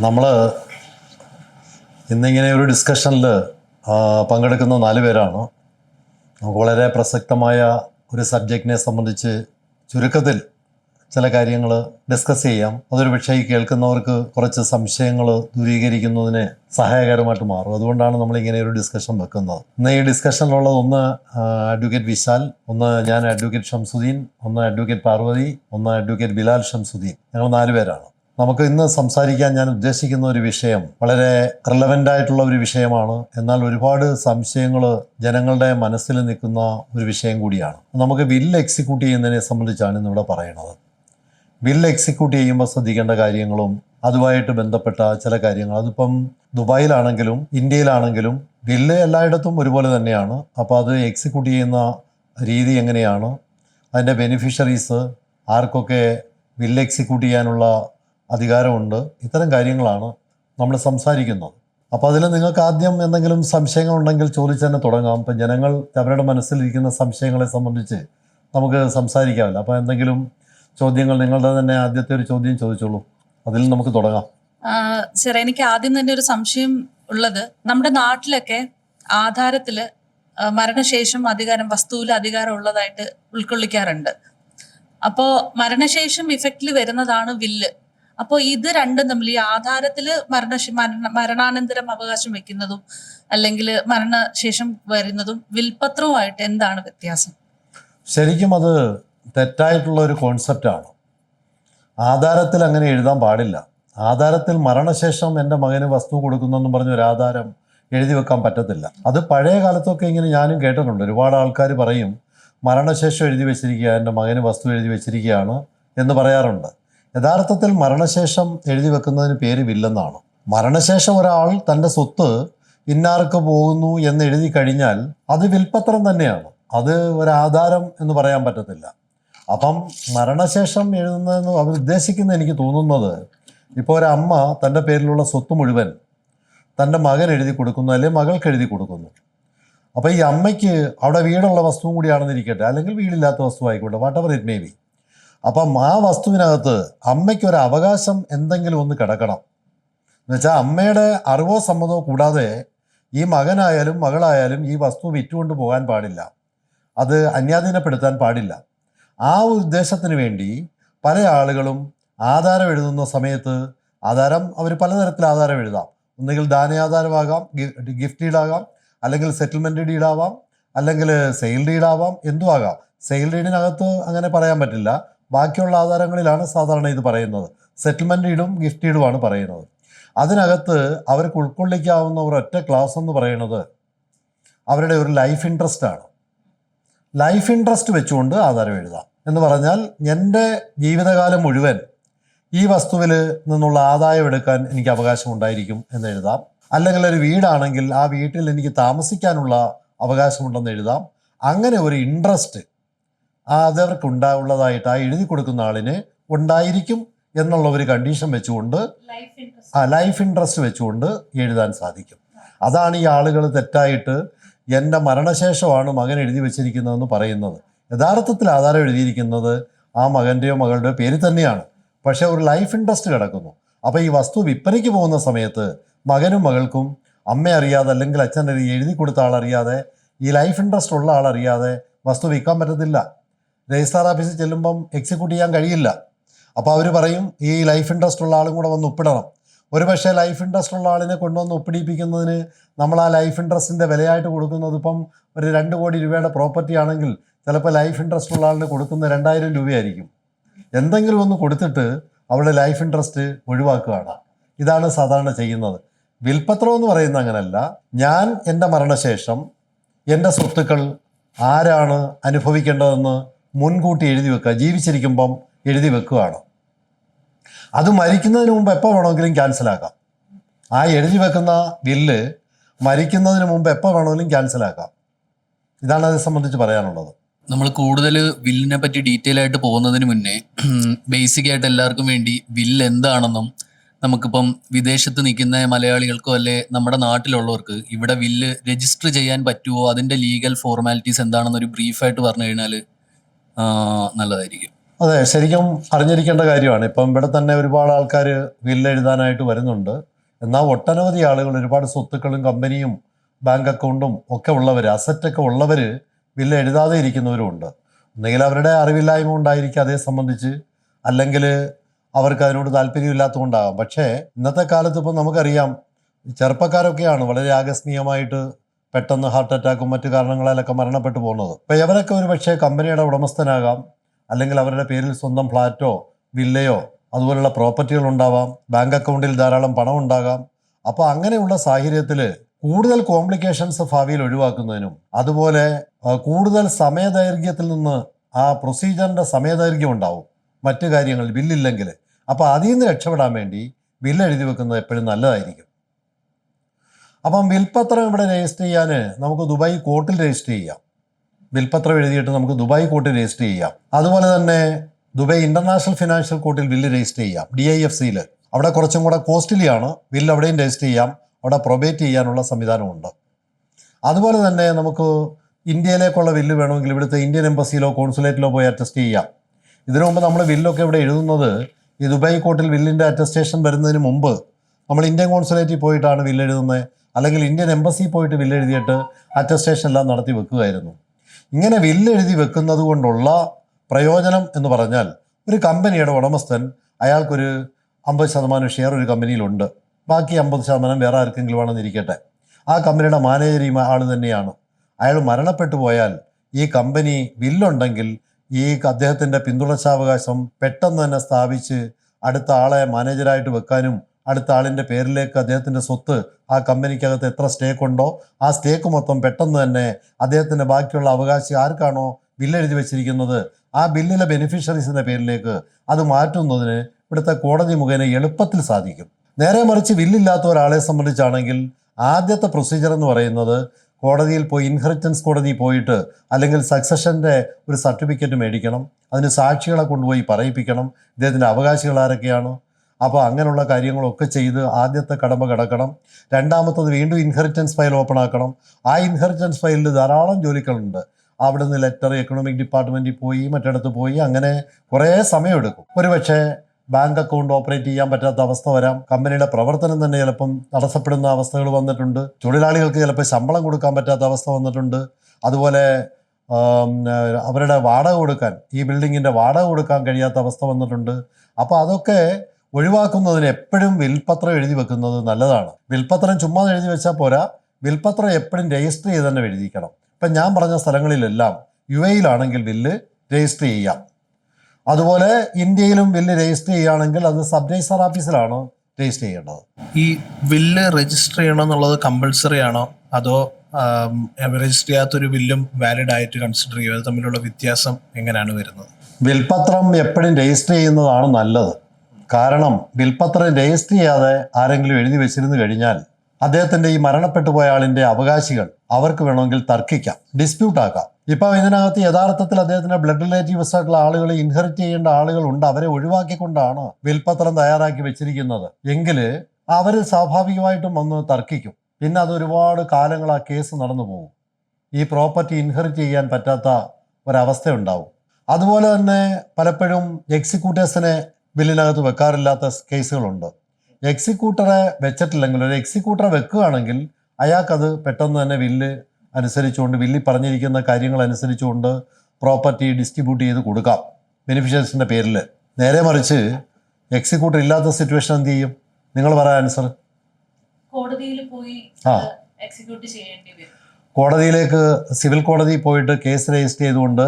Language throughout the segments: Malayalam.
നമ്മൾ ഇന്നിങ്ങനെ ഒരു ഡിസ്കഷനിൽ പങ്കെടുക്കുന്ന നാല് പേരാണ്. നമുക്ക് വളരെ പ്രസക്തമായ ഒരു സബ്ജക്റ്റിനെ സംബന്ധിച്ച് ചുരുക്കത്തിൽ ചില കാര്യങ്ങൾ ഡിസ്കസ് ചെയ്യാം. അതൊരു പക്ഷേ ഈ കേൾക്കുന്നവർക്ക് കുറച്ച് സംശയങ്ങൾ ദൂരീകരിക്കുന്നതിന് സഹായകരമായിട്ട് മാറും. അതുകൊണ്ടാണ് നമ്മൾ ഇങ്ങനെ ഒരു ഡിസ്കഷൻ വെക്കുന്നത്. ഇന്ന് ഈ ഡിസ്കഷനിലുള്ളത് ഒന്ന് അഡ്വക്കേറ്റ് വിശാൽ ഒന്ന് ഞാൻ അഡ്വക്കേറ്റ് ഷംസുദ്ദീൻ ഒന്ന് അഡ്വക്കേറ്റ് പാർവതി ഒന്ന് അഡ്വക്കേറ്റ് ബിലാൽ ഷംസുദ്ദീൻ. ഞങ്ങൾ നാല് പേരാണ്. നമുക്ക് ഇന്ന് സംസാരിക്കാൻ ഞാൻ ഉദ്ദേശിക്കുന്ന ഒരു വിഷയം വളരെ റിലവന്റ് ആയിട്ടുള്ള ഒരു വിഷയമാണ്. എന്നാൽ ഒരുപാട് സംശയങ്ങൾ ജനങ്ങളുടെ മനസ്സിൽ നിൽക്കുന്ന ഒരു വിഷയം കൂടിയാണ്. നമുക്ക് ബില്ല് എക്സിക്യൂട്ട് ചെയ്യുന്നതിനെ സംബന്ധിച്ചാണ് ഇന്നിവിടെ പറയുന്നത് ബില്ല് എക്സിക്യൂട്ട് ചെയ്യുമ്പോൾ ശ്രദ്ധിക്കേണ്ട കാര്യങ്ങളും അതുമായിട്ട് ബന്ധപ്പെട്ട ചില കാര്യങ്ങൾ. അതിപ്പം ദുബായിലാണെങ്കിലും ഇന്ത്യയിലാണെങ്കിലും ബില്ല് എല്ലായിടത്തും ഒരുപോലെ തന്നെയാണ്. അപ്പോൾ അത് എക്സിക്യൂട്ട് ചെയ്യുന്ന രീതി എങ്ങനെയാണ്? അതിന്റെ ബെനിഫിഷ്യറീസ് ആർക്കൊക്കെ ബില്ല് എക്സിക്യൂട്ട് ചെയ്യാനുള്ള അധികാരമുണ്ട്. ഇത്തരം കാര്യങ്ങളാണ് നമ്മൾ സംസാരിക്കുന്നത്. അപ്പോൾ അതിൽ നിങ്ങൾക്ക് ആദ്യം എന്തെങ്കിലും സംശയങ്ങളുണ്ടെങ്കിൽ ചോദിച്ചു തന്നെ തുടങ്ങാം. ഇപ്പം ജനങ്ങൾ അവരുടെ മനസ്സിലിരിക്കുന്ന സംശയങ്ങളെ സംബന്ധിച്ച് നമുക്ക് സംസാരിക്കാമല്ലോ. അപ്പോൾ എന്തെങ്കിലും ചോദ്യങ്ങൾ നിങ്ങളുടെ തന്നെ ആദ്യത്തെ ഒരു ചോദ്യം ചോദിച്ചോളൂ. അതിൽ നമുക്ക് തുടങ്ങാം. സാർ എനിക്ക് ആദ്യം തന്നെ ഒരു സംശയം ഉള്ളത്. നമ്മുടെ നാട്ടിലൊക്കെ ആധാരത്തിൽ മരണശേഷം അധികാരം വസ്തുവിൽ അധികാരം ഉള്ളതായിട്ട് ഉൾക്കൊള്ളിക്കാറുണ്ട്. അപ്പോ മരണശേഷം ഇഫക്റ്റിൽ വരുന്നതാണ് വില്ല്. അപ്പോ ഇത് രണ്ടും തമ്മിൽ ഈ ആധാരത്തിൽ മരണ മരണ മരണാനന്തരം അവകാശം വെക്കുന്നതും അല്ലെങ്കിൽ മരണശേഷം വരുന്നതും വിൽപത്രവുമായിട്ട് എന്താണ് വ്യത്യാസം? ശരിക്കും അത് തെറ്റായിട്ടുള്ള ഒരു കോൺസെപ്റ്റാണ് ആധാരത്തിൽ അങ്ങനെ എഴുതാൻ പാടില്ല. ആധാരത്തിൽ മരണശേഷം എന്റെ മകന് വസ്തു കൊടുക്കുന്നെന്നും പറഞ്ഞ ഒരു ആധാരം എഴുതി വെക്കാൻ പറ്റത്തില്ല. അത് പഴയ കാലത്തൊക്കെ ഇങ്ങനെ ഞാനും കേട്ടിട്ടുണ്ട്. ഒരുപാട് ആൾക്കാർ പറയും മരണശേഷം എഴുതി വെച്ചിരിക്കുക എന്റെ മകന് വസ്തു എഴുതി വെച്ചിരിക്കുകയാണ് എന്ന് പറയാറുണ്ട്. യഥാർത്ഥത്തിൽ മരണശേഷം എഴുതി വെക്കുന്നതിന് പേര് വില്ലെന്നാണ് മരണശേഷം ഒരാൾ തന്റെ സ്വത്ത് ഇന്നാർക്ക് പോകുന്നു എന്ന് എഴുതി കഴിഞ്ഞാൽ അത് വിൽപ്പത്രം തന്നെയാണ്. അത് ഒരാധാരം എന്ന് പറയാൻ പറ്റത്തില്ല. അപ്പം മരണശേഷം എഴുതുന്നതെന്ന് അവർ ഉദ്ദേശിക്കുന്ന എനിക്ക് തോന്നുന്നത് ഇപ്പോൾ ഒരു അമ്മ തന്റെ പേരിലുള്ള സ്വത്ത് മുഴുവൻ തന്റെ മകൻ എഴുതി കൊടുക്കുന്നു അല്ലെങ്കിൽ മകൾക്ക് എഴുതി കൊടുക്കുന്നു. അപ്പോൾ ഈ അമ്മയ്ക്ക് അവിടെ വീടുള്ള വസ്തുവും കൂടിയാണെന്നിരിക്കട്ടെ അല്ലെങ്കിൽ വീടില്ലാത്ത വസ്തു ആയിക്കോട്ടെ whatever it may be അപ്പം ആ വസ്തുവിനകത്ത് അമ്മയ്ക്ക് ഒരു അവകാശം എന്തെങ്കിലും ഒന്ന് കിടക്കണം. എന്നുവെച്ചാൽ അമ്മയുടെ അറിവോ സമ്മതമോ കൂടാതെ ഈ മകനായാലും മകളായാലും ഈ വസ്തു വിറ്റുകൊണ്ട് പോകാൻ പാടില്ല. അത് അന്യാധീനപ്പെടുത്താൻ പാടില്ല. ആ ഉദ്ദേശത്തിന് വേണ്ടി പല ആളുകളും ആധാരം എഴുതുന്ന സമയത്ത് ആധാരം അവർ പലതരത്തിൽ ആധാരം എഴുതാം. ഒന്നുകിൽ ദാനയാധാരമാകാം ഗിഫ്റ്റ് ഡീഡാകാം അല്ലെങ്കിൽ സെറ്റിൽമെന്റ് ഡീഡാവാം അല്ലെങ്കിൽ സെയിൽ ഡീഡാവാം എന്തും ആകാം സെയിൽ ഡീഡിനകത്ത് അങ്ങനെ പറയാൻ പറ്റില്ല. ബാക്കിയുള്ള ആധാരങ്ങളിലാണ് സാധാരണ ഇത് പറയുന്നത്. സെറ്റിൽമെന്റ് ഡീഡും ഗിഫ്റ്റ് ഡീഡുമാണ് പറയുന്നത്. അതിനകത്ത് അവർക്ക് ഉൾക്കൊള്ളിക്കാവുന്ന ഒരൊറ്റ ക്ലാസ് എന്ന് പറയുന്നത് അവരുടെ ഒരു ലൈഫ് ഇൻട്രസ്റ്റ് ആണ്. ലൈഫ് ഇൻട്രസ്റ്റ് വെച്ചുകൊണ്ട് ആധാരം എഴുതാം. എന്ന് പറഞ്ഞാൽ എന്റെ ജീവിതകാലം മുഴുവൻ ഈ വസ്തുവിൽ നിന്നുള്ള ആദായം എടുക്കാൻ എനിക്ക് അവകാശം ഉണ്ടായിരിക്കും എന്ന് എഴുതാം. അല്ലെങ്കിൽ ഒരു വീടാണെങ്കിൽ ആ വീട്ടിൽ എനിക്ക് താമസിക്കാനുള്ള അവകാശമുണ്ടെന്ന് എഴുതാം. അങ്ങനെ ഒരു ഇൻട്രസ്റ്റ് അതവർക്ക് ഉണ്ടാവുള്ളതായിട്ട് ആ എഴുതി കൊടുക്കുന്ന ആളിന് ഉണ്ടായിരിക്കും എന്നുള്ള ഒരു കണ്ടീഷൻ വെച്ചുകൊണ്ട് ആ ലൈഫ് ഇൻട്രസ്റ്റ് വെച്ചുകൊണ്ട് എഴുതാൻ സാധിക്കും. അതാണ് ഈ ആളുകൾ തെറ്റായിട്ട് എന്റെ മരണശേഷമാണ് മകൻ എഴുതി വെച്ചിരിക്കുന്നതെന്ന് പറയുന്നത്. യഥാർത്ഥത്തിൽ ആധാരം എഴുതിയിരിക്കുന്നത് ആ മകന്റെയോ മകളുടെയോ പേര് തന്നെയാണ്. പക്ഷേ ഒരു ലൈഫ് ഇൻട്രസ്റ്റ് കിടക്കുന്നു. അപ്പോൾ ഈ വസ്തു വിൽപ്പനയ്ക്ക് പോകുന്ന സമയത്ത് മകനും മകൾക്കും അമ്മ അറിയാതെ അല്ലെങ്കിൽ അച്ഛൻ എഴുതി കൊടുത്ത ആളറിയാതെ ഈ ലൈഫ് ഇൻട്രസ്റ്റ് ഉള്ള ആളറിയാതെ വസ്തു വിൽക്കാൻ പറ്റത്തില്ല. രജിസ്ട്രാർ ഓഫീസിൽ ചെല്ലുമ്പം എക്സിക്യൂട്ട് ചെയ്യാൻ കഴിയില്ല. അപ്പോൾ അവർ പറയും ഈ ലൈഫ് ഇൻട്രസ്റ്റ് ഉള്ള ആളും കൂടെ വന്ന് ഒപ്പിടണം. ഒരു പക്ഷേ ലൈഫ് ഇൻട്രസ്റ്റ് ഉള്ള ആളിനെ കൊണ്ടുവന്ന് ഒപ്പിടിപ്പിക്കുന്നതിന് നമ്മൾ ആ ലൈഫ് ഇൻട്രസ്റ്റിന്റെ വിലയായിട്ട് കൊടുക്കുന്നത് ഇപ്പം ഒരു രണ്ട് കോടി രൂപയുടെ പ്രോപ്പർട്ടി ആണെങ്കിൽ ചിലപ്പോൾ ലൈഫ് ഇൻട്രസ്റ്റ് ഉള്ള ആളിന് കൊടുക്കുന്ന രണ്ടായിരം രൂപയായിരിക്കും. എന്തെങ്കിലും ഒന്ന് കൊടുത്തിട്ട് അവിടെ ലൈഫ് ഇൻട്രസ്റ്റ് ഒഴിവാക്കുകയാണ്. ഇതാണ് സാധാരണ ചെയ്യുന്നത്. വിൽപത്രം എന്ന് പറയുന്ന അങ്ങനല്ല. ഞാൻ എന്റെ മരണശേഷം എന്റെ സ്വത്തുക്കൾ ആരാണ് അനുഭവിക്കേണ്ടതെന്ന് മുൻകൂട്ടി എഴുതി വെക്കുക. ജീവിച്ചിരിക്കുമ്പം എഴുതി വെക്കുകയാണ്. അത് മരിക്കുന്നതിന് മുമ്പ് എപ്പോൾ വേണമെങ്കിലും ക്യാൻസലാക്കാം ആ എഴുതി വെക്കുന്ന ബില്ല് മരിക്കുന്നതിന് മുമ്പ് എപ്പോൾ വേണമെങ്കിലും ക്യാൻസലാക്കാം ഇതാണ് അതിനെ സംബന്ധിച്ച് പറയാനുള്ളത്. നമ്മൾ കൂടുതൽ വില്ലിനെ പറ്റി ഡീറ്റെയിൽ ആയിട്ട് പോകുന്നതിന് മുന്നേ ബേസിക് ആയിട്ട് എല്ലാവർക്കും വേണ്ടി വില്ല് എന്താണെന്നും നമുക്കിപ്പം വിദേശത്ത് നിൽക്കുന്ന മലയാളികൾക്കോ അല്ലെ നമ്മുടെ നാട്ടിലുള്ളവർക്ക് ഇവിടെ വില്ല് രജിസ്റ്റർ ചെയ്യാൻ പറ്റുമോ അതിന്റെ ലീഗൽ ഫോർമാലിറ്റീസ് എന്താണെന്നൊരു ബ്രീഫായിട്ട് പറഞ്ഞു കഴിഞ്ഞാൽ നല്ലതായിരിക്കും. അതെ ശരിക്കും അറിഞ്ഞിരിക്കേണ്ട കാര്യമാണ്. ഇപ്പം ഇവിടെ തന്നെ ഒരുപാട് ആൾക്കാർ എഴുതാനായിട്ട് വരുന്നുണ്ട്. എന്നാൽ ഒട്ടനവധി ആളുകൾ ഒരുപാട് സ്വത്തുക്കളും കമ്പനിയും ബാങ്ക് അക്കൗണ്ടും ഒക്കെ ഉള്ളവർ അസറ്റൊക്കെ ഉള്ളവർ വില്ല് എഴുതാതെ ഇരിക്കുന്നവരുമുണ്ട് ഒന്നുകിൽ അവരുടെ അറിവില്ലായ്മ ഉണ്ടായിരിക്കും അതേ സംബന്ധിച്ച് അല്ലെങ്കിൽ അവർക്ക് അതിനോട് താല്പര്യമില്ലാത്തതുകൊണ്ടാകാം. പക്ഷേ ഇന്നത്തെ കാലത്ത് ഇപ്പം നമുക്കറിയാം ചെറുപ്പക്കാരൊക്കെയാണ് വളരെ ആകസ്മികമായിട്ട് പെട്ടെന്ന് ഹാർട്ട് അറ്റാക്കും മറ്റു കാരണങ്ങളാലൊക്കെ മരണപ്പെട്ടു പോകുന്നത്. അപ്പോൾ ഇവരൊക്കെ ഒരു പക്ഷേ കമ്പനിയുടെ ഉടമസ്ഥനാകാം അല്ലെങ്കിൽ അവരുടെ പേരിൽ സ്വന്തം ഫ്ലാറ്റോ വില്ലയോ അതുപോലുള്ള പ്രോപ്പർട്ടികൾ ഉണ്ടാവാം ബാങ്ക് അക്കൗണ്ടിൽ ധാരാളം പണം ഉണ്ടാകാം. അപ്പോൾ അങ്ങനെയുള്ള സാഹചര്യത്തിൽ കൂടുതൽ കോംപ്ലിക്കേഷൻസ് ഭാവിയിൽ ഒഴിവാക്കുന്നതിനും അതുപോലെ കൂടുതൽ സമയദൈർഘ്യത്തിൽ നിന്ന് ആ പ്രൊസീജിയറിന്റെ സമയദൈർഘ്യം ഉണ്ടാവും മറ്റു കാര്യങ്ങൾ ബില്ലില്ലെങ്കിൽ. അപ്പോൾ അതിൽ നിന്ന് രക്ഷപ്പെടാൻ വേണ്ടി ബില്ല് എഴുതി വെക്കുന്നത് എപ്പോഴും നല്ലതായിരിക്കും. അപ്പം വിൽപ്പത്രം ഇവിടെ രജിസ്റ്റർ ചെയ്യാൻ നമുക്ക് ദുബായ് കോർട്ടിൽ രജിസ്റ്റർ ചെയ്യാം. വിൽപ്പത്രം എഴുതിയിട്ട് നമുക്ക് ദുബായ് കോർട്ടിൽ രജിസ്റ്റർ ചെയ്യാം. അതുപോലെ തന്നെ ദുബായ് ഇന്റർനാഷണൽ ഫിനാൻഷ്യൽ കോർട്ടിൽ ബില്ല് രജിസ്റ്റർ ചെയ്യാം. ഡി ഐ എഫ് സിയിൽ അവിടെ കുറച്ചും കൂടെ കോസ്റ്റ്ലിയാണ്. ബില്ല് അവിടെയും രജിസ്റ്റർ ചെയ്യാം. അവിടെ പ്രൊബേറ്റ് ചെയ്യാനുള്ള സംവിധാനമുണ്ട്. അതുപോലെ തന്നെ നമുക്ക് ഇന്ത്യയിലേക്കുള്ള ബില്ല് വേണമെങ്കിൽ ഇവിടുത്തെ ഇന്ത്യൻ എംബസിയിലോ കോൺസുലേറ്റിലോ പോയി അറ്റസ്റ്റ് ചെയ്യാം. ഇതിനു മുമ്പ് നമ്മൾ ബില്ലൊക്കെ ഇവിടെ എഴുതുന്നത് ഈ ദുബായ് കോർട്ടിൽ ബില്ലിന്റെ അറ്റസ്റ്റേഷൻ വരുന്നതിന് മുമ്പ് നമ്മൾ ഇന്ത്യൻ കോൺസുലേറ്റിൽ പോയിട്ടാണ് ബില്ല് എഴുതുന്നത്. അല്ലെങ്കിൽ ഇന്ത്യൻ എംബസി പോയിട്ട് വില്ലെഴുതിയിട്ട് അറ്റസ്റ്റേഷൻ എല്ലാം നടത്തി വെക്കുകയായിരുന്നു. ഇങ്ങനെ വില്ലെഴുതി വെക്കുന്നത് കൊണ്ടുള്ള പ്രയോജനം എന്ന് പറഞ്ഞാൽ ഒരു കമ്പനിയുടെ ഉടമസ്ഥൻ അയാൾക്കൊരു അമ്പത് ശതമാനം ഷെയർ ഒരു കമ്പനിയിലുണ്ട്. ബാക്കി അമ്പത് ശതമാനം വേറെ ആർക്കെങ്കിലും ആണെന്നിരിക്കട്ടെ ആ കമ്പനിയുടെ മാനേജർ ആൾ തന്നെയാണ്. അയാൾ മരണപ്പെട്ടു പോയാൽ ഈ കമ്പനി ബില്ലുണ്ടെങ്കിൽ ഈ അദ്ദേഹത്തിന്റെ പിന്തുടർച്ചാവകാശം പെട്ടെന്ന് തന്നെ സ്ഥാപിച്ച് അടുത്ത ആളെ മാനേജരായിട്ട് വെക്കാനും അടുത്ത ആളിന്റെ പേരിലേക്ക് അദ്ദേഹത്തിന്റെ സ്വത്ത് ആ കമ്പനിക്കകത്ത് എത്ര സ്റ്റേക്ക് ഉണ്ടോ ആ സ്റ്റേക്ക് മൊത്തം പെട്ടെന്ന് തന്നെ അദ്ദേഹത്തിന്റെ ബാക്കിയുള്ള അവകാശി ആർക്കാണോ ബില്ലെഴുതി വെച്ചിരിക്കുന്നത്? ആ ബില്ലിലെ ബെനിഫിഷ്യറീസിന്റെ പേരിലേക്ക് അത് മാറ്റുന്നതിന് ഇവിടുത്തെ കോടതി മുഖേന എളുപ്പത്തിൽ സാധിക്കും. നേരെ മറിച്ച് ബില്ലില്ലാത്ത ഒരാളെ സംബന്ധിച്ചാണെങ്കിൽ ആദ്യത്തെ പ്രൊസീജിയർ എന്ന് പറയുന്നത് കോടതിയിൽ പോയി ഇൻഹെറിറ്റൻസ് കോടതിയിൽ പോയിട്ട് അല്ലെങ്കിൽ സക്സഷന്റെ ഒരു സർട്ടിഫിക്കറ്റ് മേടിക്കണം അതിന് സാക്ഷികളെ കൊണ്ടുപോയി പറയിപ്പിക്കണം ഇദ്ദേഹത്തിന്റെ അവകാശികൾ ആരൊക്കെയാണ്? അപ്പോൾ അങ്ങനെയുള്ള കാര്യങ്ങളൊക്കെ ചെയ്ത് ആദ്യത്തെ കടമ കിടക്കണം. രണ്ടാമത്തത് വീണ്ടും ഇൻഹെറിറ്റൻസ് ഫയൽ ഓപ്പൺ ആക്കണം. ആ ഇൻഹെറിറ്റൻസ് ഫയലിൽ ധാരാളം ജോലികളുണ്ട്. അവിടെ നിന്ന് ലെറ്റർ എക്കണോമിക് ഡിപ്പാർട്ട്മെന്റിൽ പോയി മറ്റിടത്ത് പോയി അങ്ങനെ കുറേ സമയമെടുക്കും. ഒരുപക്ഷെ ബാങ്ക് അക്കൗണ്ട് ഓപ്പറേറ്റ് ചെയ്യാൻ പറ്റാത്ത അവസ്ഥ വരാം. കമ്പനിയുടെ പ്രവർത്തനം തന്നെ ചിലപ്പം തടസ്സപ്പെടുന്ന അവസ്ഥകൾ വന്നിട്ടുണ്ട്. തൊഴിലാളികൾക്ക് ചിലപ്പോൾ ശമ്പളം കൊടുക്കാൻ പറ്റാത്ത അവസ്ഥ വന്നിട്ടുണ്ട്. അതുപോലെ അവരുടെ വാടക കൊടുക്കാൻ ഈ ബിൽഡിങ്ങിന്റെ വാടക കൊടുക്കാൻ കഴിയാത്ത അവസ്ഥ വന്നിട്ടുണ്ട്. അപ്പോൾ അതൊക്കെ ഒഴിവാക്കുന്നതിന് എപ്പോഴും വിൽപത്രം എഴുതി വെക്കുന്നത് നല്ലതാണ്. വിൽപത്രം ചുമ്മാ എഴുതി വെച്ചാൽ പോരാ. വിൽപത്രം എപ്പോഴും രജിസ്റ്റർ ചെയ്ത് തന്നെ എഴുതിക്കണം ഇപ്പം ഞാൻ പറഞ്ഞ സ്ഥലങ്ങളിലെല്ലാം യു എയിലാണെങ്കിൽ ബില്ല് രജിസ്റ്റർ ചെയ്യാം. അതുപോലെ ഇന്ത്യയിലും ബില്ല് രജിസ്റ്റർ ചെയ്യുകയാണെങ്കിൽ അത് സബ് രജിസ്റ്റർ ഓഫീസിലാണ് രജിസ്റ്റർ ചെയ്യേണ്ടത്. ഈ ബില്ല് രജിസ്റ്റർ ചെയ്യണം എന്നുള്ളത് കമ്പൾസറി ആണോ? അതോ രജിസ്റ്റർ ചെയ്യാത്തൊരു ബില്ലും വാലിഡ് ആയിട്ട് കൺസിഡർ ചെയ്യുക തമ്മിലുള്ള വ്യത്യാസം എങ്ങനെയാണ് വരുന്നത്? വിൽപത്രം എപ്പോഴും രജിസ്റ്റർ ചെയ്യുന്നതാണ് നല്ലത്. കാരണം വിൽപത്രം രജിസ്റ്റർ ചെയ്യാതെ ആരെങ്കിലും എഴുതി വെച്ചിരുന്നു കഴിഞ്ഞാൽ അദ്ദേഹത്തിന്റെ ഈ മരണപ്പെട്ടു പോയ ആളിന്റെ അവകാശികൾ അവർക്ക് വേണമെങ്കിൽ തർക്കിക്കാം ഡിസ്പ്യൂട്ട് ആക്കാം. ഇപ്പം ഇതിനകത്ത് യഥാർത്ഥത്തിൽ അദ്ദേഹത്തിന്റെ ബ്ലഡ് റിലേറ്റീവ്സ് ആയിട്ടുള്ള ആളുകൾ ഇൻഹെറിറ്റ് ചെയ്യേണ്ട ആളുകളുണ്ട് അവരെ ഒഴിവാക്കിക്കൊണ്ടാണ് വിൽപത്രം തയ്യാറാക്കി വെച്ചിരിക്കുന്നത്. എങ്കിൽ അവർ സ്വാഭാവികമായിട്ടും വന്ന് തർക്കിക്കും. പിന്നെ അത് ഒരുപാട് കാലങ്ങൾ ആ കേസ് നടന്നു പോകും. ഈ പ്രോപ്പർട്ടി ഇൻഹെറിറ്റ് ചെയ്യാൻ പറ്റാത്ത ഒരവസ്ഥ ഉണ്ടാവും അതുപോലെ തന്നെ പലപ്പോഴും എക്സിക്യൂട്ടേഴ്സിനെ ബില്ലിനകത്ത് വെക്കാറില്ലാത്ത കേസുകളുണ്ട്. എക്സിക്യൂട്ടറെ വെച്ചിട്ടില്ലെങ്കിൽ ഒരു എക്സിക്യൂട്ടറെ വെക്കുകയാണെങ്കിൽ അയാൾക്കത് പെട്ടെന്ന് തന്നെ വില്ല് അനുസരിച്ചുകൊണ്ട് ബില്ലിൽ പറഞ്ഞിരിക്കുന്ന കാര്യങ്ങൾ അനുസരിച്ചുകൊണ്ട് പ്രോപ്പർട്ടി ഡിസ്ട്രിബ്യൂട്ട് ചെയ്ത് കൊടുക്കാം. ബെനിഫിഷ്യൻസിന്റെ പേരിൽ. നേരെ മറിച്ച് എക്സിക്യൂട്ടർ ഇല്ലാത്ത സിറ്റുവേഷൻ എന്ത് ചെയ്യും? നിങ്ങൾ പറയാൻ ആൻസർ. കോടതിയിൽ പോയി ആ. എക്സിക്യൂട്ട് ചെയ്യേണ്ടി വരും. കോടതിയിലേക്ക് സിവിൽ കോടതി പോയിട്ട് കേസ് രജിസ്റ്റർ ചെയ്തുകൊണ്ട്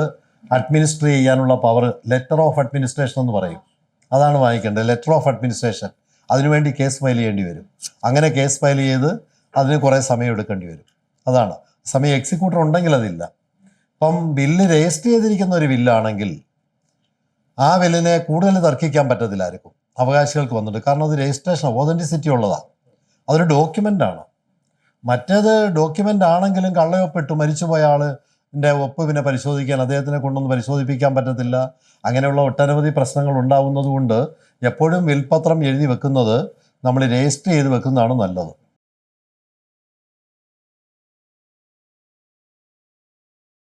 അഡ്മിനിസ്റ്റർ ചെയ്യാനുള്ള പവർ ലെറ്റർ ഓഫ് അഡ്മിനിസ്ട്രേഷൻ എന്ന് പറയും. അതാണ് വാങ്ങിക്കേണ്ടത് ലെറ്റർ ഓഫ് അഡ്മിനിസ്ട്രേഷൻ അതിനുവേണ്ടി കേസ് ഫയൽ ചെയ്യേണ്ടി വരും. അങ്ങനെ കേസ് ഫയൽ ചെയ്ത് അതിന് കുറേ സമയം എടുക്കേണ്ടി വരും. അതാണ്. സമയം എക്സിക്യൂട്ടർ ഉണ്ടെങ്കിൽ അതില്ല. അപ്പം ബില്ല് രജിസ്റ്റർ ചെയ്തിരിക്കുന്ന ഒരു ബില്ലാണെങ്കിൽ ആ ബില്ലിനെ കൂടുതൽ തർക്കിക്കാൻ പറ്റത്തില്ല ആർക്കും. അവകാശികൾക്ക് വന്നിട്ട് കാരണം അത് രജിസ്ട്രേഷൻ ഓതന്റിസിറ്റി ഉള്ളതാണ്. അതൊരു ഡോക്യുമെന്റ് ആണ്. മറ്റേത് ഡോക്യുമെന്റ് ആണെങ്കിലും കള്ളയൊപ്പിട്ട് മരിച്ചുപോയ ആളിന്റെ ഒപ്പ് പിന്നെ പരിശോധിക്കാൻ അദ്ദേഹത്തിനെ കൊണ്ടൊന്ന് പരിശോധിപ്പിക്കാൻ പറ്റത്തില്ല. അങ്ങനെയുള്ള ഒട്ടനവധി പ്രശ്നങ്ങൾ ഉണ്ടാവുന്നതുകൊണ്ട് എപ്പോഴും വിൽപത്രം എഴുതി വെക്കുന്നത് നമ്മൾ രജിസ്റ്റർ ചെയ്ത് വെക്കുന്നതാണ് നല്ലത്.